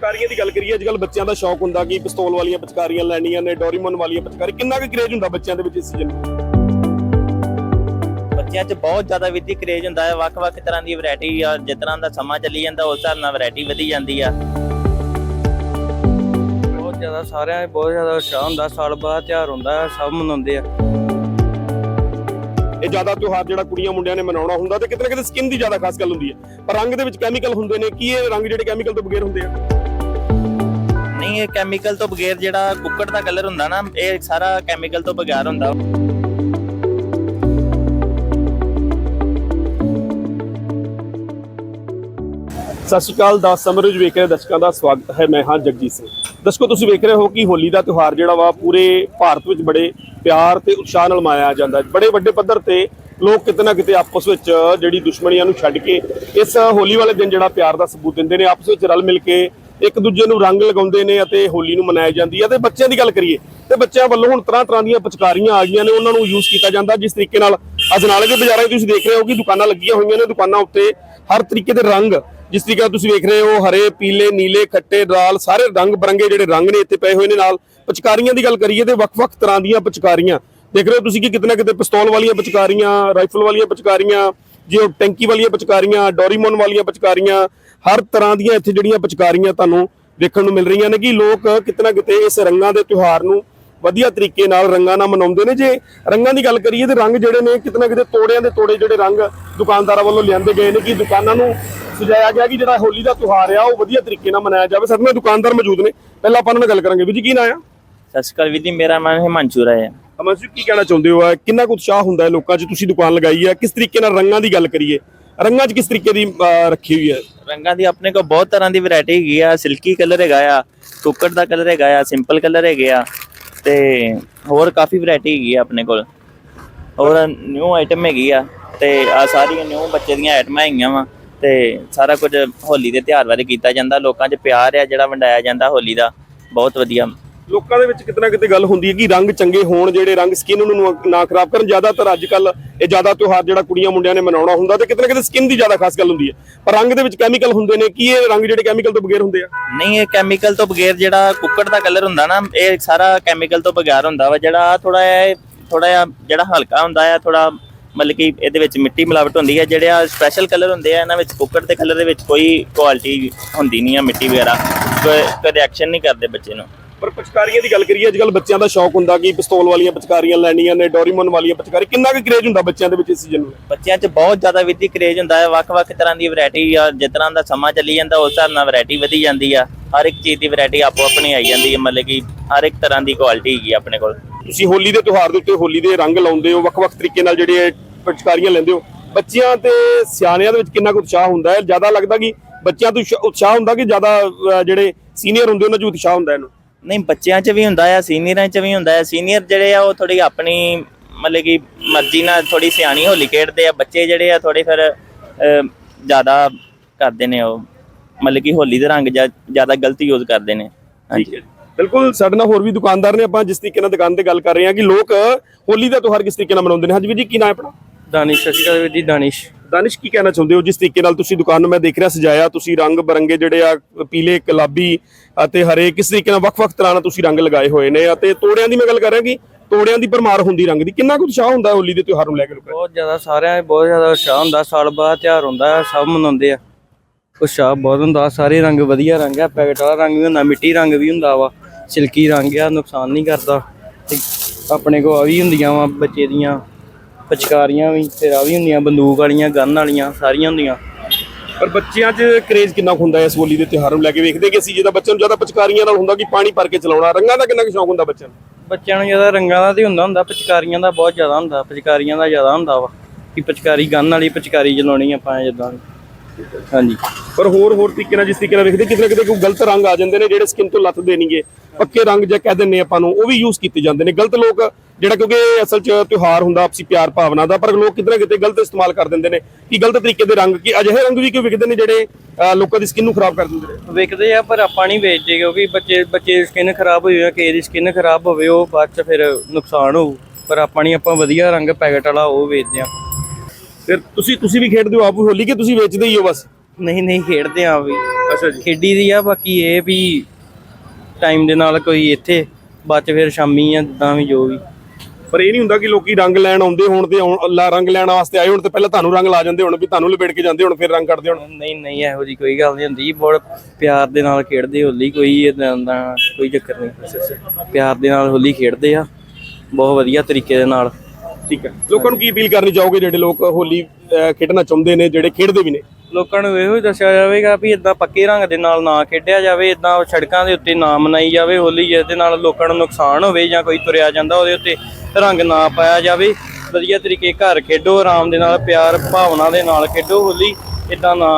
ਪਿਚਕਾਰੀਆਂ ਦੀ ਗੱਲ ਕਰੀਏ ਅੱਜ ਕੱਲ ਬੱਚਿਆਂ ਦਾ ਸ਼ੌਕ ਹੁੰਦਾ ਕਿ ਪਿਸਤੌਲ ਵਾਲੀਆਂ ਪਿਚਕਾਰੀਆਂ ਲੈਣੀਆਂ ਨੇ ਡੋਰੀਮਨ ਵਾਲੀਆਂ ਪਿਚਕਾਰੀ ਕਿੰਨਾ ਕੁ ਕਰੇਜ ਹੁੰਦਾ ਬੱਚਿਆਂ ਦੇ ਵਿੱਚ ਇਸ ਸੀਜ਼ਨ ਬੱਚਿਆਂ 'ਚ ਬਹੁਤ ਜ਼ਿਆਦਾ ਵਿੱਤੀ ਕਰੇਜ ਹੁੰਦਾ ਹੈ ਵੱਖ-ਵੱਖ ਤਰ੍ਹਾਂ ਦੀ ਵੈਰਾਈਟੀ ਆ ਜਿਸ ਤਰ੍ਹਾਂ ਦਾ ਸਮਾਂ ਚੱਲੀ ਜਾਂਦਾ ਉਸ ਹਿਸਾਬ ਨਾਲ ਵੈਰਾਈਟੀ ਵਧੀ ਜਾਂਦੀ ਆ। ਬਹੁਤ ਜ਼ਿਆਦਾ ਸਾਰਿਆਂ 'ਚ ਬਹੁਤ ਜ਼ਿਆਦਾ ਉਤਸ਼ਾਹ ਹੁੰਦਾ ਸਾਲ ਬਾਅਦ ਤਿਉਹਾਰ ਹੁੰਦਾ ਸਭ ਮਨਾਉਂਦੇ ਆ। ਇਹ ਜ਼ਿਆਦਾ ਤਿਉਹਾਰ ਜਿਹੜਾ ਕੁੜੀਆਂ ਮੁੰਡਿਆਂ ਨੇ ਮਨਾਉਣਾ ਹੁੰਦਾ ਤੇ ਕਿਤੇ ਨਾ ਕਿਤੇ ਸਕਿਨ ਦੀ ਜ਼ਿਆਦਾ ਖਾਸ ਗੱਲ ਹੁੰਦੀ ਹੈ। ਪਰ ਰੰਗ ਦੇ ਵਿੱਚ ਕੈਮੀਕਲ ਹੁੰਦੇ ਨੇ ਕੀ ਇਹ ਰੰਗ ਜਿਹੜੇ ਕੈਮੀਕਲ ਤੋਂ ਬਗੈਰ ਹੁੰਦੇ ਆ? ਨਹੀਂ, ਇਹ ਕੈਮੀਕਲ ਤੋਂ ਬਗੈਰ ਜਿਹੜਾ ਕੁੱਕੜ ਦਾ ਕਲਰ ਹੁੰਦਾ ਨਾ, ਇਹ ਸਾਰਾ ਕੈਮੀਕਲ ਤੋਂ ਬਗੈਰ ਹੁੰਦਾ। ਸਤਿ ਸ਼੍ਰੀ ਅਕਾਲ ਦਾ ਸਮਰਜ ਵੇਖ ਰਹੇ ਦਰਸ਼ਕਾਂ ਦਾ ਸਵਾਗਤ ਹੈ। ਮੈਂ ਹਾਂ ਜਗਜੀਤ ਸਿੰਘ। ਦਰਸ਼ਕੋ, ਤੁਸੀਂ ਵੇਖ ਰਹੇ ਹੋ ਕਿ ਹੋਲੀ ਦਾ ਤਿਉਹਾਰ ਜਿਹੜਾ ਵਾ, ਪੂਰੇ ਭਾਰਤ ਵਿੱਚ ਬੜੇ ਪਿਆਰ ਤੇ ਉਤਸ਼ਾਹ ਨਾਲ ਮਨਾਇਆ ਜਾਂਦਾ। ਬੜੇ ਵੱਡੇ ਪੱਧਰ ਤੇ ਲੋਕ ਕਿਤੇ ਨਾ ਕਿਤੇ ਆਪਸ ਵਿੱਚ ਜਿਹੜੀ ਦੁਸ਼ਮਣੀਆਂ ਨੂੰ ਛੱਡ ਕੇ ਇਸ ਹੋਲੀ ਵਾਲੇ ਦਿਨ ਜਿਹੜਾ ਪਿਆਰ ਦਾ ਸਬੂਤ ਦਿੰਦੇ ਨੇ, ਆਪਸ ਵਿੱਚ ਰਲ ਮਿਲ ਕੇ ਇੱਕ ਦੂਜੇ ਨੂੰ ਰੰਗ ਲਗਾਉਂਦੇ ਨੇ ਅਤੇ ਹੋਲੀ ਨੂੰ ਮਨਾਈ ਜਾਂਦੀ ਹੈ। ਤੇ ਬੱਚਿਆਂ ਦੀ ਗੱਲ ਕਰੀਏ, ਤੇ ਬੱਚਿਆਂ ਵੱਲੋਂ ਹੁਣ ਤਰ੍ਹਾਂ ਤਰ੍ਹਾਂ ਦੀਆਂ ਪਚਕਾਰੀਆਂ ਆ ਗਈਆਂ ਨੇ, ਉਹਨਾਂ ਨੂੰ ਯੂਜ਼ ਕੀਤਾ ਜਾਂਦਾ। ਜਿਸ ਤਰੀਕੇ ਨਾਲ ਅਜਨਾਲੇ ਦੇ ਬਾਜ਼ਾਰਾਂ 'ਚ ਤੁਸੀਂ ਦੇਖ ਰਹੇ ਹੋ ਕਿ ਦੁਕਾਨਾਂ ਲੱਗੀਆਂ ਹੋਈਆਂ ਨੇ, ਦੁਕਾਨਾਂ ਉੱਤੇ ਹਰ ਤਰੀਕੇ ਦੇ ਰੰਗ, ਜਿਸ ਤਰੀਕੇ ਨਾਲ ਤੁਸੀਂ ਵੇਖ ਰਹੇ ਹੋ, ਹਰੇ, ਪੀਲੇ, ਨੀਲੇ, ਖੱਟੇ, ਲਾਲ, ਸਾਰੇ ਰੰਗ ਬਰੰਗੇ ਜਿਹੜੇ ਰੰਗ ਨੇ ਇੱਥੇ ਪਏ ਹੋਏ ਨੇ ਨਾਲ। ਪਚਕਾਰੀਆਂ ਦੀ ਗੱਲ ਕਰੀਏ ਤੇ ਵੱਖ-ਵੱਖ ਤਰ੍ਹਾਂ ਦੀਆਂ ਪਚਕਾਰੀਆਂ। ਦੇਖ ਰਹੇ ਹੋ ਤੁਸੀਂ ਕਿ ਕਿਤਨਾ ਕਿਤੇ ਪਿਸਤੌਲ ਵਾਲੀਆਂ ਪਚਕਾਰੀਆਂ, ਰਾਈਫਲ ਵਾਲੀਆਂ ਪਚਕਾਰੀਆਂ, ਜੇ ਉਹ ਟੈਂਕੀ ਵਾਲੀਆਂ ਪਚਕਾਰੀਆਂ, ਡੋਰੀਮੋਨ ਵਾਲੀਆਂ ਪਚਕਾਰੀਆਂ ਹਰ ਤਰ੍ਹਾਂ ਦੀਆਂ ਇੱਥੇ ਜਿਹੜੀਆਂ ਪਿਚਕਾਰੀਆਂ ਤੁਹਾਨੂੰ ਦੇਖਣ ਨੂੰ ਮਿਲ ਰਹੀਆਂ ਨੇ ਕਿ ਲੋਕ ਕਿਤਨਾ ਕਿਤੇ ਇਸ ਰੰਗਾਂ ਦੇ ਤਿਉਹਾਰ ਨੂੰ ਵਧੀਆ ਤਰੀਕੇ ਨਾਲ ਰੰਗਾਂ ਨਾਲ ਮਨਾਉਂਦੇ ਨੇ। ਜੇ ਰੰਗਾਂ ਦੀ ਗੱਲ ਕਰੀਏ ਤੇ ਰੰਗ ਜਿਹੜੇ ਨੇ ਕਿਤਨਾ ਕਿਤੇ ਤੋੜਿਆਂ ਦੇ ਤੋੜੇ ਜਿਹੜੇ ਰੰਗ ਦੁਕਾਨਦਾਰਾਂ ਵੱਲੋਂ ਲਿਆਂਦੇ ਗਏ ਨੇ ਕਿ ਦੁਕਾਨਾਂ ਨੂੰ ਸਜਾਇਆ ਗਿਆ ਕਿ ਜਿਹੜਾ ਹੋਲੀ ਦਾ ਤਿਉਹਾਰ ਆ ਉਹ ਵਧੀਆ ਤਰੀਕੇ ਨਾਲ ਮਨਾਇਆ ਜਾਵੇ। ਸਾਡੇ ਨਾਲ ਦੁਕਾਨਦਾਰ ਮੌਜੂਦ ਨੇ। ਪਹਿਲਾਂ ਆਪਾਂ ਉਹਨਾਂ ਨਾਲ ਗੱਲ ਕਰਾਂਗੇ। ਵੀਰ ਜੀ ਕੀ ਨਾਂ ਆ? ਸਤਿ ਸ਼੍ਰੀ ਅਕਾਲ ਵੀਰ ਜੀ ਮੇਰਾ ਨਾਮ ਹਿਮਾਂਸ਼ੂ ਰਾਏ ਹੈ। ਜੀ ਕੀ ਕਹਿਣਾ ਚਾਹੁੰਦੇ ਹੋ? ਕਿੰਨਾ ਕੁ ਉਤਸ਼ਾਹ ਹੁੰਦਾ ਹੈ ਲੋਕਾਂ 'ਚ? ਤੁਸੀਂ ਦੁਕਾਨ ਲਗਾਈ ਹੈ ਕਿਸ ਤਰੀਕੇ ਨਾਲ ਰੰਗਾਂ ਦੀ ਗੱਲ ਕਰੀਏ? ਰੰਗਾਂ 'ਚ ਕਿਸ ਤਰੀਕੇ ਦੀ ਅਹ, ਰੱਖੀ ਹੋਈ ਹੈ? ਰੰਗਾਂ ਦੀ ਆਪਣੇ ਕੋਲ ਬਹੁਤ ਤਰ੍ਹਾਂ ਦੀ ਵੈਰਾਈਟੀ ਹੈਗੀ ਆ। ਸਿਲਕੀ ਕਲਰ ਹੈਗਾ ਆ ਕੁੱਕੜ ਦਾ ਕਲਰ ਹੈਗਾ ਆ ਸਿੰਪਲ ਕਲਰ ਹੈਗੇ ਆ ਤੇ ਹੋਰ ਕਾਫੀ ਵੈਰਾਈਟੀ ਹੈਗੀ ਆ ਆਪਣੇ ਕੋਲ। ਹੋਰ ਨਿਊ ਆਈਟਮ ਹੈਗੀ ਆ ਤੇ ਆ ਸਾਰੀਆਂ ਨਿਊ ਬੱਚੇ ਦੀਆਂ ਆਈਟਮਾਂ ਹੈਗੀਆਂ ਵਾ ਤੇ ਸਾਰਾ ਕੁਝ ਹੋਲੀ ਦੇ ਤਿਉਹਾਰ ਬਾਰੇ ਕੀਤਾ ਜਾਂਦਾ। ਲੋਕਾਂ 'ਚ ਪਿਆਰ ਆ ਜਿਹੜਾ ਵੰਡਾਇਆ ਜਾਂਦਾ ਹੋਲੀ ਦਾ। ਬਹੁਤ ਵਧੀਆ। ਲੋਕਾਂ ਦੇ ਵਿੱਚ ਕਿਤਨਾ ਕਿਤੇ ਗੱਲ ਹੁੰਦੀ ਹੈ ਕਿ ਰੰਗ ਚੰਗੇ ਹੋਣ, ਜਿਹੜੇ ਰੰਗ ਸਕਿਨ ਨੂੰ ਨਾ ਖਰਾਬ ਕਰਨ। ਜ਼ਿਆਦਾਤਰ ਅੱਜ ਕੱਲ ਇਹ ਜ਼ਿਆਦਾ ਤਿਉਹਾਰ ਜਿਹੜਾ ਕੁੜੀਆਂ ਮੁੰਡਿਆਂ ਨੇ ਮਨਾਉਣਾ ਹੁੰਦਾ ਤੇ ਕਿਤੇ ਕਿਤੇ ਸਕਿਨ ਦੀ ਜ਼ਿਆਦਾ ਖਾਸ ਗੱਲ ਹੁੰਦੀ ਹੈ। ਪਰ ਰੰਗ ਦੇ ਵਿੱਚ ਕੈਮੀਕਲ ਹੁੰਦੇ ਨੇ, ਕੀ ਇਹ ਰੰਗ ਜਿਹੜੇ ਕੈਮੀਕਲ ਤੋਂ ਬਗੈਰ ਹੁੰਦੇ ਆ? ਨਹੀਂ, ਇਹ ਕੈਮੀਕਲ ਤੋਂ ਬਗੈਰ ਜਿਹੜਾ ਕੁੱਕੜ ਦਾ ਕਲਰ ਹੁੰਦਾ ਨਾ, ਇਹ ਸਾਰਾ ਕੈਮੀਕਲ ਤੋਂ ਬਗੈਰ ਹੁੰਦਾ ਵਾ। ਜਿਹੜਾ ਥੋੜਾ ਜਿਹਾ ਥੋੜਾ ਜਿਹਾ ਜਿਹੜਾ ਹਲਕਾ ਹੁੰਦਾ ਆ ਥੋੜਾ ਮਤਲਬ ਕਿ ਇਹਦੇ ਵਿੱਚ ਮਿੱਟੀ ਮਿਲਾਵਟ ਹੁੰਦੀ ਹੈ ਜਿਹੜੇ ਆ ਸਪੈਸ਼ਲ ਕਲਰ ਹੁੰਦੇ ਆ, ਇਹਨਾਂ ਵਿੱਚ ਕੁੱਕੜ ਦੇ ਕਲਰ ਦੇ ਵਿੱਚ ਕੋਈ ਕੁਆਲਿਟੀ ਹੁੰਦੀ ਨਹੀਂ ਆ ਮਿੱਟੀ ਵਗੈਰਾ। ਕੋਈ ਕਦੇ ਨਹੀਂ ਕਰਦੇ ਬੱਚੇ ਨੂੰ। ਪਰ ਪਿਚਕਾਰੀਆਂ ਦੀ ਗੱਲ ਕਰੀਏ ਅੱਜ ਕੱਲ ਬੱਚਿਆਂ ਦਾ ਸ਼ੌਕ ਹੁੰਦਾ ਕਿ ਪਿਸਤੌਲ ਵਾਲੀਆਂ ਪਿਚਕਾਰੀਆਂ ਲੈਣੀਆਂ ਨੇ ਡੋਰੀਮਨ ਵਾਲੀਆਂ ਪਿਚਕਾਰੀ ਕਿੰਨਾ ਕੁ ਕਰੇਜ ਹੁੰਦਾ ਬੱਚਿਆਂ ਦੇ ਵਿੱਚ ਇਸ ਸੀਜ਼ਨ ਨੂੰ ਬੱਚਿਆਂ 'ਚ ਬਹੁਤ ਜ਼ਿਆਦਾ ਵਿੱਤੀ ਕਰੇਜ ਹੁੰਦਾ ਹੈ। ਵੱਖ-ਵੱਖ ਤਰ੍ਹਾਂ ਦੀ ਵੈਰਾਈਟੀ ਆ ਜਿਸ ਤਰ੍ਹਾਂ ਦਾ ਸਮਾਂ ਚੱਲੀ ਜਾਂਦਾ ਉਸ ਹਿਸਾਬ ਨਾਲ ਵੈਰਾਈਟੀ ਵਧੀ ਜਾਂਦੀ ਆ। ਹਰ ਇੱਕ ਚੀਜ਼ ਦੀ ਵੈਰਾਈਟੀ ਆਪੋ ਆਪਣੀ ਆਈ ਜਾਂਦੀ ਹੈ ਮਤਲਬ ਕਿ ਹਰ ਇੱਕ ਤਰ੍ਹਾਂ ਦੀ ਕੁਆਲਿਟੀ ਹੈਗੀ ਆਪਣੇ ਕੋਲ। ਤੁਸੀਂ ਹੋਲੀ ਦੇ ਤਿਉਹਾਰ ਦੇ ਉੱਤੇ ਹੋਲੀ ਦੇ ਰੰਗ ਲਾਉਂਦੇ ਹੋ ਵੱਖ-ਵੱਖ ਤਰੀਕੇ ਨਾਲ ਜਿਹੜੇ ਪਿਚਕਾਰੀਆਂ ਲੈਂਦੇ ਹੋ। ਬੱਚਿਆਂ ਤੇ ਸਿਆਣਿਆਂ ਦੇ ਵਿੱਚ ਕਿੰਨਾ ਕੁ ਉਤਸ਼ਾਹ ਹੁੰਦਾ ਹੈ? ਜ਼ਿਆਦਾ ਲੱਗਦਾ ਕਿ ਬੱਚਿਆਂ ਤੋਂ ਉਤਸ਼ਾ- ਉਤਸ਼ਾਹ ਹੁੰਦਾ ਕਿ ਜ਼ਿਆਦਾ ਜਿਹੜੇ ਸੀਨੀਅਰ ਹੁੰਦੇ ਉਹਨਾਂ 'ਚ ਉਤਸ਼ਾਹ ਹੁੰਦਾ ਇਹਨੂੰ? ਨਹੀਂ ਬੱਚਿਆਂ 'ਚ ਵੀ ਹੁੰਦਾ ਆ ਸੀਨੀਅਰਾਂ 'ਚ ਵੀ ਹੁੰਦਾ ਆ। ਸੀਨੀਅਰ ਜਿਹੜੇ ਆ ਉਹ ਥੋੜੀ ਆਪਣੀ ਮਤਲਬ ਕਿ ਮਰਜ਼ੀ ਨਾਲ ਥੋੜੀ ਸਿਆਣੀ ਹੋਲੀ ਖੇਡਦੇ ਆ। ਬੱਚੇ ਜਿਹੜੇ ਆ ਥੋੜੇ ਫਿਰ ਜ਼ਿਆਦਾ ਕਰਦੇ ਨੇ ਉਹ। ਮਤਲਬ ਕਿ ਹੋਲੀ ਦੇ ਰੰਗ ਜ਼ਿਆ- ਜ਼ਿਆਦਾ ਗਲਤ ਯੂਜ਼ ਕਰਦੇ ਨੇ। ਹਾਂਜੀ। ਬਿਲਕੁਲ ਸਾਡੇ ਨਾਲ ਹੋਰ ਵੀ ਦੁਕਾਨਦਾਰ ਨੇ। ਆਪਾਂ ਜਿਸ ਤਰੀਕੇ ਨਾਲ ਦੁਕਾਨ ਤੇ ਗੱਲ ਕਰ ਰਹੇ ਹਾਂ ਕਿ ਲੋਕ ਹੋਲੀ ਦਾ ਤਿਉਹਾਰ ਕਿਸ ਤਰੀਕੇ ਨਾਲ ਮਨਾਉਂਦੇ ਨੇ। ਹਾਂਜੀ ਵੀਰ ਜੀ ਕੀ ਨਾਮ ਹੈ ਆਪਣਾ? ਦਾਨਿਸ਼ ਸਤਿ ਸ਼੍ਰੀ ਅਕਾਲ ਵੀਰ ਜੀ ਦਾਨਿਸ਼। ਦਾਨਿਸ਼, ਕੀ ਕਹਿਣਾ ਚਾਹੁੰਦੇ ਹੋ? ਜਿਸ ਤਰੀਕੇ ਨਾਲ ਤੁਸੀਂ ਦੁਕਾਨ ਨੂੰ ਮੈਂ ਦੇਖ ਰਿਹਾ, ਸਜਾਇਆ, ਤੁਸੀਂ ਰੰਗ ਬਰੰਗੇ ਜਿਹੜੇ ਆ, ਪੀਲੇ, ਗੁਲਾਬੀ ਅਤੇ ਹਰੇ, ਕਿਸ ਤਰੀਕੇ ਨਾਲ ਵੱਖ-ਵੱਖ ਤਰ੍ਹਾਂ ਨਾਲ ਤੁਸੀਂ ਰੰਗ ਲਗਾਏ ਹੋਏ ਨੇ ਅਤੇ ਤੋੜਿਆਂ ਦੀ ਮੈਂ ਗੱਲ ਕਰ ਰਿਹਾ ਕਿ ਤੋੜਿਆਂ ਦੀ ਭਰਮਾਰ ਹੁੰਦੀ ਰੰਗ ਦੀ। ਕਿੰਨਾ ਕੁ ਉਤਸ਼ਾਹ ਹੁੰਦਾ ਹੋਲੀ ਦੇ ਤਿਉਹਾਰ ਨੂੰ ਲੈ ਕੇ ਲੋਕਾਂ ਬਹੁਤ ਜ਼ਿਆਦਾ, ਸਾਰਿਆਂ ਬਹੁਤ ਜ਼ਿਆਦਾ ਉਤਸ਼ਾਹ ਹੁੰਦਾ, ਸਾਲ ਬਾਅਦ ਤਿਉਹਾਰ ਹੁੰਦਾ, ਸਭ ਮਨਾਉਂਦੇ ਆ। ਉਤਸ਼ਾਹ ਬਹੁਤ ਹੁੰਦਾ, ਸਾਰੇ ਰੰਗ ਵਧੀਆ ਰੰਗ ਆ, ਪੈਕਟ ਵਾਲਾ ਰੰਗ ਵੀ ਹੁੰਦਾ, ਮਿੱਟੀ ਰੰਗ ਵੀ ਹੁੰਦਾ ਵਾ, ਸਿਲਕੀ ਰੰਗ ਆ, ਨੁਕਸਾਨ ਨਹੀਂ ਕਰਦਾ। ਤੇ ਆਪਣੇ ਕੋਲ ਆ ਵੀ ਹੁੰਦੀਆਂ ਵਾ, ਬੱਚੇ ਦੀਆਂ ਪਚਕਾਰੀਆਂ ਵੀ ਤੇ ਆ ਵੀ ਹੁੰਦੀਆਂ ਬੰਦੂਕ ਵਾਲੀਆਂ ਗਨ ਵਾਲੀਆਂ ਸਾਰੀਆਂ ਹੁੰਦੀਆਂ। ਪਰ ਬੱਚਿਆਂ 'ਚ ਕਰੇਜ਼ ਕਿੰਨਾ ਕੁ ਹੁੰਦਾ ਹੈ ਇਸ ਹੋਲੀ ਦੇ ਤਿਉਹਾਰ ਨੂੰ ਲੈ ਕੇ? ਵੇਖਦੇ ਕਿ ਅਸੀਂ ਜਿਹਦਾ ਬੱਚਿਆਂ ਨੂੰ ਜ਼ਿਆਦਾ ਪਿਚਕਾਰੀਆਂ ਨਾਲ ਹੁੰਦਾ ਕਿ ਪਾਣੀ ਭਰ ਕੇ ਚਲਾਉਣਾ ਰੰਗਾਂ ਦਾ ਕਿੰਨਾ ਕੁ ਸ਼ੌਂਕ ਹੁੰਦਾ ਬੱਚਿਆਂ ਨੂੰ? ਬੱਚਿਆਂ ਨੂੰ ਜ਼ਿਆਦਾ ਰੰਗਾਂ ਦਾ ਤੇ ਹੁੰਦਾ ਹੁੰਦਾ ਪਚਕਾਰੀਆਂ ਦਾ ਬਹੁਤ ਜ਼ਿਆਦਾ ਹੁੰਦਾ ਪਚਕਾਰੀਆਂ ਦਾ ਜ਼ਿਆਦਾ ਹੁੰਦਾ ਵਾ ਕਿ ਪਚਕਾਰੀ ਗਨ ਵਾਲੀ ਪਚਕਾਰੀ ਚਲਾਉਣੀ ਆਪਾਂ ਜਿੱਦਾਂ ਹਾਂਜੀ। ਪਰ ਹੋਰ ਹੋਰ ਤਰੀਕੇ ਨਾਲ ਜਿਸ ਤਰੀਕੇ ਨਾਲ ਵੇਖਦੇ ਕਿਤੇ ਨਾ ਕਿਤੇ ਕੋਈ ਗਲਤ ਰੰਗ ਆ ਜਾਂਦੇ ਨੇ ਜਿਹੜੇ ਸਕਿਨ ਤੋਂ ਲੱਥਦੇ ਨਹੀਂਗੇ ਪੱਕੇ ਰੰਗ ਜੇ ਕਹਿ ਦਿੰਨੇ ਆਪਾਂ ਨੂੰ ਉਹ ਵੀ ਯੂਜ਼ ਕੀਤੇ ਜਾਂਦੇ ਨੇ। ਗਲਤ ਲੋਕ ਜਿਹੜਾ ਕਿਉਂਕਿ ਅਸਲ 'ਚ ਤਿਉਹਾਰ ਹੁੰਦਾ ਆਪਸੀ ਪਿਆਰ ਭਾਵਨਾ ਦਾ ਪਰ ਲੋਕ ਕਿਤੇ ਨਾ ਕਿਤੇ ਗਲਤ ਇਸਤੇਮਾਲ ਕਰ ਦਿੰਦੇ ਨੇ ਕਿ ਗਲਤ ਤਰੀਕੇ ਦੇ ਰੰਗ ਕਿ ਅਜਿਹੇ ਰੰਗ ਵੀ ਕਿਉਂ ਵਿਕਦੇ ਨੇ ਜਿਹੜੇ ਲੋਕਾਂ ਦੀ ਸਕਿਨ ਨੂੰ ਖਰਾਬ ਕਰ ਦਿੰਦੇ ਨੇ? ਵਿਕਦੇ ਆ ਪਰ ਆਪਾਂ ਨਹੀਂ ਵੇਚਦੇ ਕਿਉਂਕਿ ਬੱਚੇ ਬੱਚੇ ਦੀ ਸਕਿਨ ਖਰਾਬ ਹੋਈ ਹੋਈ ਕਿਸੇ ਦੀ ਸਕਿਨ ਖਰਾਬ ਹੋਵੇ ਉਹ ਬਾਅਦ ਚ ਫਿਰ ਨੁਕਸਾਨ ਹੋਊ। ਪਰ ਆਪਾਂ ਨਹੀਂ ਆਪਾਂ ਵਧੀਆ ਰੰਗ ਪੈਕਟ ਵਾਲਾ ਉਹ ਵੇਚਦੇ ਆ। ਫਿਰ ਤੁਸੀਂ ਤੁਸੀਂ ਵੀ ਖੇਡਦੇ ਹੋ ਆਪ ਹੋਲੀ ਕਿ ਤੁਸੀਂ ਵੇਚਦੇ ਹੀ ਹੋ ਬਸ? ਨਹੀਂ ਨਹੀਂ ਖੇਡਦੇ ਆ ਵੀ। ਅੱਛਾ ਜੀ। ਖੇਡੀ ਦੀ ਆ ਬਾਕੀ ਇਹ ਵੀ ਟਾਈਮ ਦੇ ਨਾਲ ਕੋਈ ਇੱਥੇ ਬਾਅਦ ਚ ਫਿਰ ਸ਼ਾਮੀ ਆ ਜਿੱਦਾਂ ਵੀ ਜੋ ਵੀ। ਪਰ ਇਹ ਨਹੀਂ ਹੁੰਦਾ ਕਿ ਲੋਕੀ ਰੰਗ ਲੈਣ ਆਉਂਦੇ ਹੋਣ ਤੇ ਆਉਣ- ਰੰਗ ਲੈਣ ਵਾਸਤੇ ਆਏ ਹੋਣ ਤੇ ਪਹਿਲਾਂ ਤੁਹਾਨੂੰ ਰੰਗ ਲਾ ਜਾਂਦੇ ਹੋਣ ਵੀ ਤੁਹਾਨੂੰ ਲਪੇਟ ਕੇ ਜਾਂਦੇ ਹੋਣ, ਫਿਰ ਰੰਗ ਕੱਢਦੇ ਹੋਣ। ਨਹੀਂ ਨਹੀਂ, ਇਹੋ ਜੀ ਕੋਈ ਗੱਲ ਨਹੀਂ ਹੁੰਦੀ। ਬਹੁਤ ਪਿਆਰ ਦੇ ਨਾਲ ਖੇਡਦੇ ਹੋਲੀ ਕੋਈ ਇਦਾਂ ਦਾ ਕੋਈ ਚੱਕਰ ਨਹੀਂ। ਪਿਆਰ ਦੇ ਨਾਲ ਹੋਲੀ ਖੇਡਦੇ ਆ। ਬਹੁਤ ਵਧੀਆ ਤਰੀਕੇ ਦੇ ਨਾਲ। ਠੀਕ ਹੈ। ਲੋਕਾਂ ਨੂੰ ਕੀ ਅਪੀਲ ਕਰਨੀ ਚਾਹੋਗੇ ਜਿਹੜੇ ਲੋਕ ਹੋਲੀ ਅਹ, ਖੇਡਣਾ ਚਾਹੁੰਦੇ ਨੇ ਜਿਹੜੇ ਖੇਡਦੇ ਵੀ ਨੇ? ਲੋਕਾਂ ਨੂੰ ਇਹੋ ਹੀ ਦੱਸਿਆ ਜਾਵੇਗਾ ਵੀ ਇਦਾਂ ਪੱਕੇ ਰੰਗ ਦੇ ਨਾਲ ਨਾ ਖੇਡਿਆ ਜਾਵੇ ਇਦਾਂ ਸੜਕਾਂ ਦੇ ਉੱਤੇ ਨਾ ਮਨਾਈ ਜਾਵੇ ਹੋਲੀ ਜਿਸ ਦੇ ਨਾਲ ਲੋਕਾਂ ਨੂੰ ਨੁਕਸਾਨ ਹੋਵੇ ਜਾਂ ਕੋਈ ਤੁਰਿਆ ਜਾਂਦਾ ਉਹਦੇ ਉੱਤੇ ਰੰਗ ਨਾ ਪਾਇਆ ਜਾਵੇ। ਵਧੀਆ ਤਰੀਕੇ ਘਰ ਖੇਡੋ ਆਰਾਮ ਦੇ ਨਾਲ ਪਿਆਰ ਭਾਵਨਾ ਦੇ ਨਾਲ ਖੇਡੋ ਹੋਲੀ। ਇਦਾਂ ਨਾ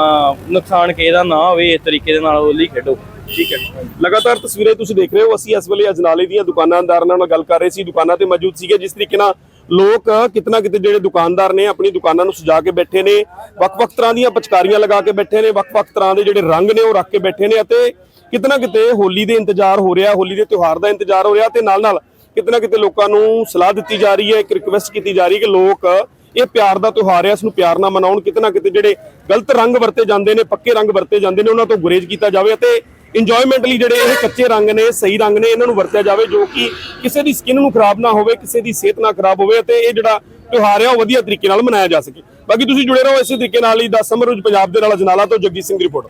ਨੁਕਸਾਨ ਕਿਸੇ ਦਾ ਨਾ ਹੋਵੇ ਇਸ ਤਰੀਕੇ ਦੇ ਨਾਲ ਹੋਲੀ ਖੇਡੋ। ਠੀਕ ਹੈ। ਲਗਾਤਾਰ ਤਸਵੀਰਾਂ ਤੁਸੀਂ ਦੇਖ ਰਹੇ ਹੋ। ਅਸੀਂ ਇਸ ਵੇਲੇ ਅਜਨਾਲੇ ਦੀਆਂ ਦੁਕਾਨਾਂਦਾਰਾਂ ਨਾਲ ਗੱਲ ਕਰ ਰਹੇ ਸੀ। ਦੁਕਾਨਾਂ ਤੇ ਮੌਜੂਦ ਸੀਗੇ। ਜਿਸ ਤਰੀਕੇ ਨਾਲ ਲੋਕ ਕਿਤਨਾ ਕਿਤੇ ਜਿਹੜੇ ਦੁਕਾਨਦਾਰ ਨੇ ਆਪਣੀ ਦੁਕਾਨਾਂ ਨੂੰ ਸਜਾ ਕੇ ਬੈਠੇ ਨੇ, ਵੱਖ-ਵੱਖ ਤਰ੍ਹਾਂ ਦੀਆਂ ਪਚਕਾਰੀਆਂ ਲਗਾ ਕੇ ਬੈਠੇ ਨੇ, ਵੱਖ-ਵੱਖ ਤਰ੍ਹਾਂ ਦੇ ਜਿਹੜੇ ਰੰਗ ਨੇ ਉਹ ਰੱਖ ਕੇ ਬੈਠੇ ਨੇ ਅਤੇ ਕਿਤਨਾ ਕਿਤੇ ਹੋਲੀ ਦੇ ਇੰਤਜ਼ਾਰ ਹੋ ਰਿਹਾ, ਹੋਲੀ ਦੇ ਤਿਉਹਾਰ ਦਾ ਇੰਤਜ਼ਾਰ ਹੋ ਰਿਹਾ ਤੇ ਨਾਲ-ਨਾਲ ਕਿਤਨਾ ਕਿਤੇ ਲੋਕਾਂ ਨੂੰ ਸਲਾਹ ਦਿੱਤੀ ਜਾ ਰਹੀ ਹੈ, ਇੱਕ ਰਿਕੁਐਸਟ ਕੀਤੀ ਜਾ ਰਹੀ ਹੈ ਕਿ ਲੋਕ ਇਹ ਪਿਆਰ ਦਾ ਤਿਉਹਾਰ ਹੈ, ਇਸ ਨੂੰ ਪਿਆਰ ਨਾਲ ਮਨਾਉਣ ਕਿਤੇ ਨਾ ਕਿਤੇ ਜਿਹੜੇ ਗਲਤ ਰੰਗ ਵਰਤੇ ਜਾਂਦੇ ਨੇ, ਪੱਕੇ ਰੰਗ ਵਰਤੇ ਜਾਂਦੇ ਨੇ, ਉਹਨਾਂ ਤੋਂ ਗੁਰੇਜ਼ ਕੀਤਾ ਜਾਵੇ ਅਤੇ ਇੰਜੋਇਮੈਂਟ ਲਈ ਜਿਹੜੇ ਇਹ ਕੱਚੇ ਰੰਗ ਨੇ, ਸਹੀ ਰੰਗ ਨੇ, ਇਹਨਾਂ ਨੂੰ ਵਰਤਿਆ ਜਾਵੇ ਜੋ ਕਿ ਕਿਸੇ ਦੀ ਸਕਿਨ ਨੂੰ ਖਰਾਬ ਨਾ ਹੋਵੇ, ਕਿਸੇ ਦੀ ਸਿਹਤ ਨਾ ਖਰਾਬ ਹੋਵੇ ਅਤੇ ਇਹ ਜਿਹੜਾ ਤਿਉਹਾਰ ਹੈ ਉਹ ਵਧੀਆ ਤਰੀਕੇ ਨਾਲ ਮਨਾਇਆ ਜਾ ਸਕੇ। ਬਾਕੀ ਤੁਸੀਂ ਜੁੜੇ ਰਹੋ ਇਸੇ ਤਰੀਕੇ ਨਾਲ ਹੀ, ਦਾ ਸਮਰੂਜ ਪੰਜਾਬ ਦੇ ਨਾਲ, ਅਜਨਾਲਾ ਤੋਂ ਜਗਜੀਤ ਸਿੰਘ ਦੀ ਰਿਪੋਰਟ।